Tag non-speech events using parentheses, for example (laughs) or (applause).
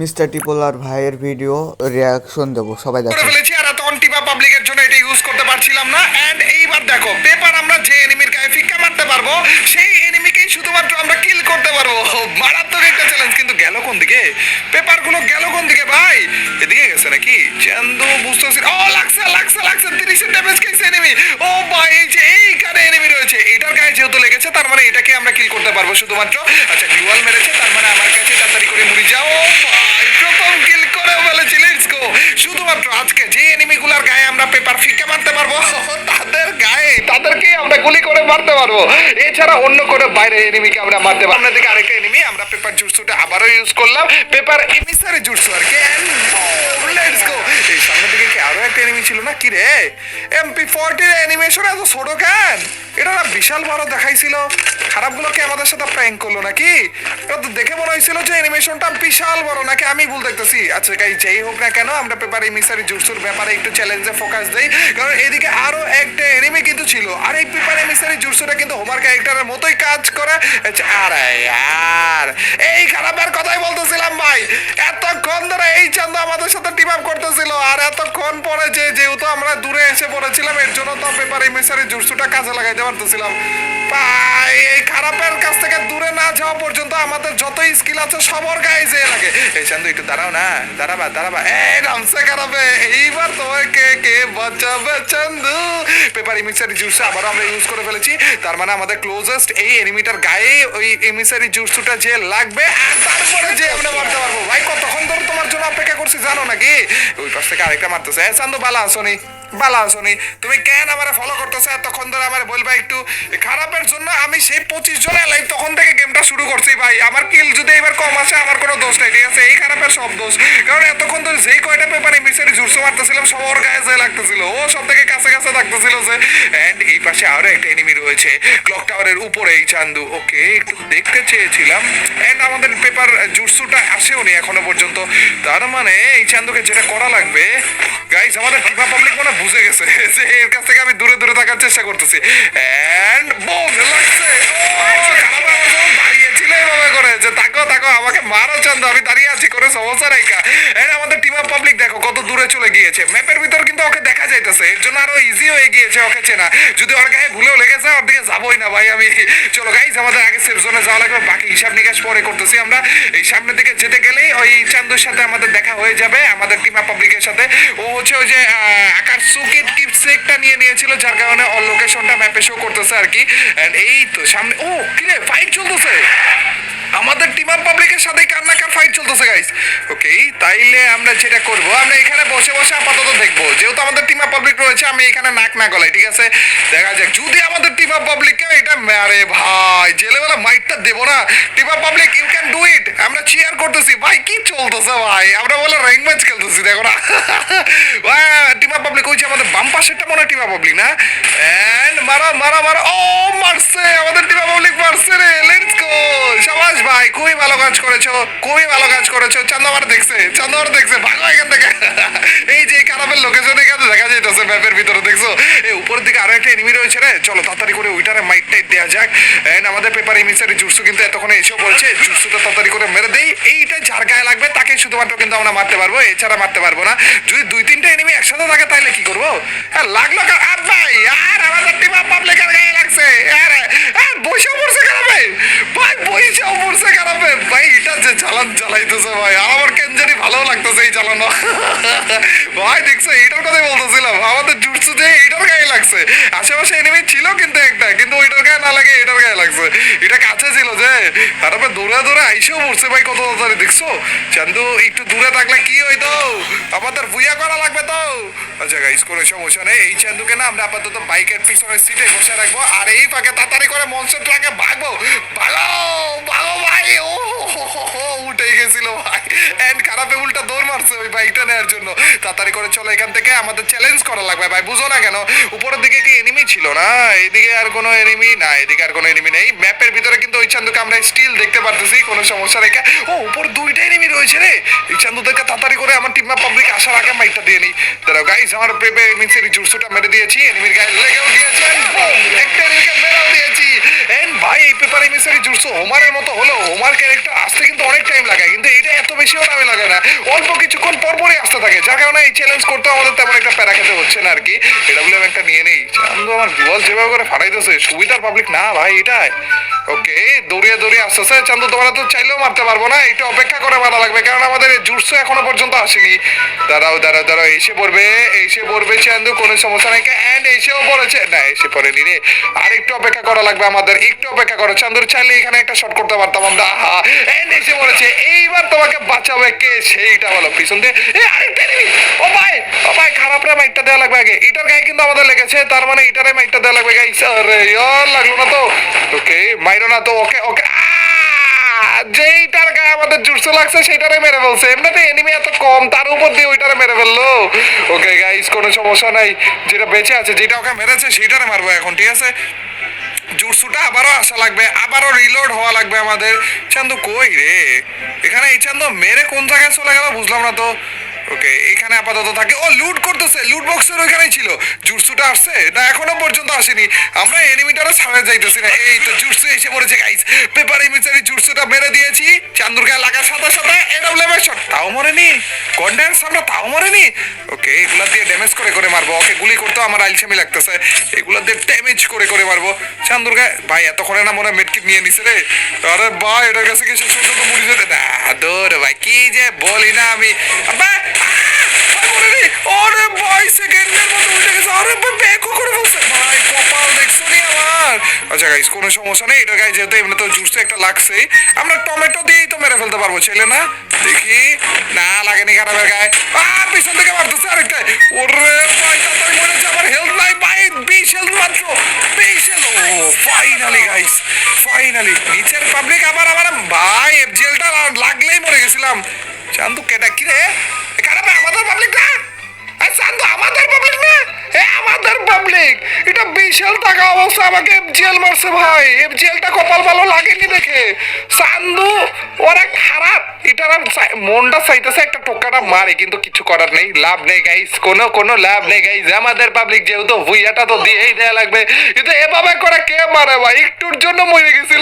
Mister টিপোলার ভাইয়ের video reaction দেবো সবাই দেখো। ফেলেছি আর অনটিপা পাবলিকের জন্য এটা ইউজ করতে পারছিলাম না। এন্ড এইবার দেখো পেপার আমরা যে এনিমির গায়ে ফিক্কা মারতে পারব সেই এনিমিকেই শুধুমাত্র আমরা কিল করতে পারব। মারাত্মক একটা চ্যালেঞ্জ কিন্তু গেল কোন দিকে? গুলো কোন দিকে ভাই? এদিকে গেছে নাকি? চান্দু বুঝতেছি ও লাগছে লাগছে লাগছে তিরিশের ড্যামেজ খেয়েছে এনিমি ও ভাই এই যে এইখানে এনিমি রয়েছে। এটার গায়ে যেহেতু লেগেছে তার মানে এটাকে আমরা কিল করতে পারব শুধুমাত্র। আচ্ছা ডিওয়াল মেরেছে তার মানে আমার কাছে তাড়াতাড়ি করে মুড়ি যাও ও ভাই প্রথম কিল করে ফেলেছি লেটস গো শুধুমাত্র আজকে যে এনিমিগুলার পারব? তাদের গায়ে তাদেরকে আমরা গুলি মারতে পারব। এছাড়া অন্য কোনো বাইরে এনিমিকে আমরা মারতে পারব আমাদের দিকে আরেকটা এনিমি আমরা পেপার জুটসুটা আবারও ইউজ করলাম। পেপার এমিসারে জুটসু আর কি। ছিল আমাদের সাথে করল নাকি? তো দেখে মনে হয়েছিল যে বিশাল বড় নাকি? আমি ভুল দেখতেছি। আচ্ছা যেই হোক না কেন, আমরা পেপার এমিসারি জুটসুর ব্যাপারে একটু চ্যালেঞ্জে ফোকাস দেই। কারণ এদিকে আরও একটা এনিমি কিন্তু ছিল। আর এই পেপার এমিসারি জুটসুটা কিন্তু হোমার ক্যারেক্টারের মতোই কাজ করে। আচ্ছা, আরে আর এই খারাপের কথাই বলতেছিলাম ভাই। এতক্ষণ ধরে এই চান্দু আমাদের সাথে টিম আপ করতেছিল আর এতক্ষণ পরে যে যেহেতু আমরা দূরে এসে পড়েছিলাম এর জন্য তো পেপার এমিসারি জুটসুটা কাজে লাগাইতে পারতেছিলাম। ভাই এই খারাপের কাছ থেকে দূরে না যাওয়া পর্যন্ত আমাদের যত স্কিল আছে সবার গায়ে যেয়ে লাগে। এই চান্দু একটু দাঁড়াও না দাঁড়াবা দাঁড়াবা। এই নামছে খারাপে। এইবার তোমাকে কে বাঁচাবে চান্দু পেপার এমিসারি জুস আবার আমরা ইউজ করে ফেলেছি। তার মানে আমাদের ক্লোজেস্ট এই এনিমিটার গায়ে ওই এমিসারি জুসটা যে লাগবে তারপরে যে আমরা মারতে পারব। ভাই কতক্ষণ ধরে তোমার জন্য অপেক্ষা করছি, জানো নাকি? ওই পাশ থেকে আরেকটা মারতেছে। এ চান্দু বালা আসনি বালা আসনি তুমি কেন আমার ফলো করতেছো? এতক্ষণ ধরে আমার বলবা একটু খারাপের জন্য আমি সেই পঁচিশ জন লাইভ তখন থেকে গেমটা শুরু করছি, ভাই। আমার কিল যদি এবার কম আসে, আমার কোনো দোষ নেই, ঠিক আছে? এই খারাপের সব দোষ। কারণ এতক্ষণ ধরে যেই কয়টা পেপার এমিসারি জুড়ছে মারতেছিলাম, সবার গায়ে যে লাগতেছিল। ও সব থেকে কাছে কাছে থাকতেছিল যে এন্ড এই পাশে আরও একটা এনিমি রয়েছে। ক্লক টাওয়ারের উপরে এই চান্দু। ওকে, একটু দেখতে চেয়েছিলাম। অ্যান্ড আমাদের পেপার জুটসুটা আসেও নি এখনও পর্যন্ত। তার মানে এই চান্দুকে যেটা করা লাগবে গাইস আমাদের ফিফা পাবলিক মনে বুঝে গেছে। যে এর কাছ থেকে আমি দূরে দূরে থাকার চেষ্টা করতেছি। অ্যান্ড বোম লাগছে ও এভাবে করে যে তাকো তাকো, আমাকে মারো চান্দু আমি দাঁড়িয়ে আছি করে সমস্যা কা। এন্ড আমাদের টিম অফ পাবলিক দেখো কত দূরে চলে গিয়েছে। ম্যাপের ভিতর কিন্তু ওকে দেখা যাইতেছে, এর জন্য আরও ইজি হয়ে গিয়েছে ওকে চেনা। যদি ওর গায়ে ভুলেও লেগেছে ওর দিকে যাবোই না ভাই, আমি চলো গাইজ আমাদের আগে সেফ জোনে যাওয়া লাগবে, বাকি হিসাব নিকাশ পরে করতেছি আমরা। এই সামনের দিকে যেতে গেলেই ওই চান্দুর সাথে আমাদের দেখা হয়ে যাবে, আমাদের টিম অফ পাবলিকের সাথে। ও হচ্ছে ওই যে আকার সুকিট কিপসেকটা নিয়ে নিয়েছিল, যার কারণে ওর লোকেশনটা ম্যাপে শো করতেছে আর কি। এই তো সামনে ও, কিরে ফাইট চলতেছে। আমাদের টিম আপ পাবলিকের সাথে কান্নাকার ফাইট চলতেছে গাইস ওকে তাইলে আমরা যেটা করব, আমরা এখানে বসে বসে আপাতত দেখব। যেহেতু আমাদের টিম আপ পাবলিক রয়েছে, আমি এখানে নাক না গলাই ঠিক আছে? দেখা যাক, যদি আমাদের টিম আপ পাবলিককে এটা আরে ভাই জেলেবেলা মাইটটা দেবো না team up public you can do it আমরা চিয়ার করতেছি। ভাই, কি চলতেছে ভাই? আমরা বলে র্যাঙ্ক ম্যাচ খেলতেছি, দেখো না। (laughs) ভাই টিম আপ পাবলিক হচ্ছে আমাদের বাম পাশেরটা মনে হয় টিম আপ পাবলিক না? এন্ড মারা মারা মারা। ও মারছে! আমাদের টিম আপ পাবলিক মারছে রে। লেটস গো সাবাস! ভাই, খুবই ভালো কাজ করেছ, খুবই ভালো কাজ করেছ। চান্দামার দেখছে চান্দামার দেখছে ভালো এখান থেকে। এই যে খারাপের লোকেশন এখানে দেখা যাইতেছে ম্যাপের ভিতরে, দেখছ? এই উপরের দিকে আরও একটা এনিমি রয়েছে রে। চলো, তাড়াতাড়ি করে ওইটারে মাইট টাইট দেওয়া যাক। এন্ড আমাদের পেপার এমিসারি জুসু কিন্তু এতক্ষণে এসেও বলছে জুসুটা তাড়াতাড়ি করে মেরে দেই। এইটা যার গায়ে লাগবে তাকে শুধুমাত্র কিন্তু আমরা মারতে পারব, এছাড়া মারতে পারব না। যদি দুই তিনটা এনিমি একসাথে থাকে, তাহলে কি করব? হ্যাঁ লাগল আর ভাই, আর আমাদের টিম পাবলিকের গায়ে লাগছে। আরে বসে পড়ছে খারাপে। ভাই খারাপে ভাই, এটা যে চালান চালাইতেছে ভাই আমার কেন জানি ভালো লাগতেছে এই চালানো। ভাই, দেখছ এটার কথাই বলতেছিলাম, আমাদের জুটসু যে এটার গায়ে লাগছে। আশেপাশে এনিমি ছিল কিন্তু একটা, কিন্তু ওইটার গায়ে না লাগে এটার গায়ে লাগছে। এটা কাছে ছিল যে তারপরে দৌড়ে দৌড়ে আইসেও পড়ছে ভাই, কত তাড়াতাড়ি, দেখছ? চান্দু, একটু দূরে থাকলে কি হইতো? আমাদের বুয়া করা লাগবে তো। আচ্ছা গাইস কোনো সমস্যা নেই। এই চান্দুকে না আমরা আপাতত বাইকের পিছনের সিটে বসে রাখব, আর এই ফাঁকে তাড়াতাড়ি করে মনসের ট্রাকে ভাগবো ভাগো ভাগো ভাই ও হো হো হো, উঠে গেছিল ভাই এন্ড খারাপে উল্টা দৌড় ওই নেওয়ার জন্য। তাড়াতাড়ি করে চলো এখান থেকে, আমাদের চ্যালেঞ্জ করা লাগবে। ভাই, বুঝো না কেন, উপরের দিকে কি এনিমি ছিল না? এদিকে আর কোনো এনিমি না এদিকে আর কোনো এনিমি নেই। ম্যাপের ভিতরে কিন্তু ওই চান্দুকে আমরা স্টিল দেখতে পারতেছি, কোনো সমস্যা রেখে ও, উপর দুইটা এনিমি রয়েছে রে। এই চান্দুদেরকে তাড়াতাড়ি করে আমার টিম পাবলিক আসার আগে মাইকটা দিয়ে নিই। দাঁড়াও গাইস আমার প্রেপে মিক্সের জুসুটা মেরে দিয়েছি। এনিমির গায়ে লেগেও দিয়েছে and boom, একটা এনিমিকে মেরেও দিয়েছি এন্ড ভাই পেপার জুড়ছো হোমারের মতো হলো হোমার ক্যারেক্টার আসতে কিন্তু অনেক টাইম লাগে, কিন্তু এটা এত বেশিও টাইম লাগে না। অল্প কিছুক্ষণ পর পরই আসতে থাকে, যার কারণে এই চ্যালেঞ্জ করতে আমাদের তেমন একটা প্যারা খেতে হচ্ছে না আর কি এটা বলে আমি একটা নিয়ে নেই। চান্দু আমার জুয়াল যেভাবে করে ফাটাইতেছে, সুবিধার পাবলিক না ভাই, এটাই। ওকে দৌড়িয়ে দৌড়িয়ে আসতেছে চান্দু তোমরা তো চাইলেও মারতে পারব না, একটু অপেক্ষা করে মারা লাগবে, কারণ আমাদের জুটসু এখনও পর্যন্ত আসেনি। দাঁড়াও দাঁড়াও দাঁড়াও, এসে পড়বে এসে পড়বে চান্দু, কোনো সমস্যা নাই। অ্যান্ড এসেও পড়েছে, না, এসে পড়েনি রে। আর একটু অপেক্ষা করা লাগবে আমাদের, একটু অপেক্ষা করো, চান্দুর চাইলে এখানে একটা শট করতে পারতাম আমরা। এন্ড এসে পড়েছে এইবার তোমাকে বাঁচাবে কে? সেইটা বলো পিছন দিয়ে! ও ভাই ও ভাই, খারাপ রে মাইকটা দেওয়া লাগবে আগে। এটার গায়ে কিন্তু আমাদের লেগেছে, তার মানে এটারে মাইকটা দেওয়া লাগবে গাইস আরে ইয়ার লাগল না তো। ওকে মাইরো না তো, ওকে ওকে যেইটার গায়ে আমাদের জুটসো লাগছে সেটারে মেরে ফেলছে। এমনিতে এনিমি এত কম, তার উপর দিয়ে ওইটারে মেরে ফেলল। ওকে গাইস কোনো সমস্যা নাই। যেটা বেঁচে আছে, যেটা ওকে মেরেছে সেটারে মারবো এখন, ঠিক আছে? জুটসুটা আবারও আসা লাগবে, আবারও রিলোড হওয়া লাগবে আমাদের। চান্দু কই রে? এখানে এই চান্দু মেরে কোন জায়গায় চলে গেল বুঝলাম না তো। ওকে এখানে আপাতত থাকে। ও লুট করতেছে লুট বক্সের ওইখানেই ছিল। জুটসুটা আসছে? না, এখনও পর্যন্ত আসেনি। আমরা এনিমিটারও ছাড়ে যাইতেছি না। এই তো জুটসু এসে পড়েছে গাইস পেপার ইমিচারি জুটসুটা মেরে দিয়েছি। চান্দুর গায়ে লাগার সাথে সাথে এডব্লিউএম শট তাও মরেনি? কন্ডেন্স আমরা তাও মরেনি? ওকে এগুলা দিয়ে ড্যামেজ করে করে মারবো। ওকে গুলি করতেও আমার আলসেমি লাগতেছে। এগুলা দিয়ে ড্যামেজ করে করে মারবো। চান্দুর গায়ে ভাই, এতক্ষণে না মনে হয় মেডকিট নিয়ে নিছে রে। আরে ভাই, এটার কাছে কি শেষ পর্যন্ত মুড়ি যেতে না দৌড় ভাই, কি যে বলি না আমি। আহ! ভাই সেকেন্ডের মতো উঠে গেছে। আরে ভাই ব্যাকও করে ফেলছে। ভাই, কপাল দেখছ নি আমার? আচ্ছা গাইস কোনো সমস্যা নেই। এটার গায়ে যেহেতু এমনি তো জুসটা একটা লাগছে, আমরা টমেটো দিয়েই তো মেরে ফেলতে পারব, ছেলে না? দেখি। না, লাগেনি খারাপের গায়ে? আর পিছন থেকে মারতেছে আরেকটা। ওরে ভাই তাড়াতাড়ি মরে যাচ্ছে আমার হেলথ নাই, ভাই, বিশ হেলথ মাত্র। বিশ হেলথ ও ফাইনালি গাইস ফাইনালি নিচের পাবলিক আবার আবার, ভাই এফজিএলটা লাগলেই মরে গেছিলাম। চান্দু কেটা কি বিশাল টাকা অবস্থা আমাকে এফজিএল মারছে ভাই। এফজিএলটা কপাল ভালো লাগেনি দেখে। চান্দু ওরা খারাপ। এটার মনটা চাইতেছে একটা টোকাটা মারে, কিন্তু কিছু করার নেই। লাভ নেই গাইস কোনো কোনো লাভ নেই গাইস আমাদের পাবলিক যেহেতু ভুইয়াটা তো দিয়েই দেয়া লাগবে। কিন্তু এভাবে করে কে মারে ভাই? একটুর জন্য মরে গেছিল।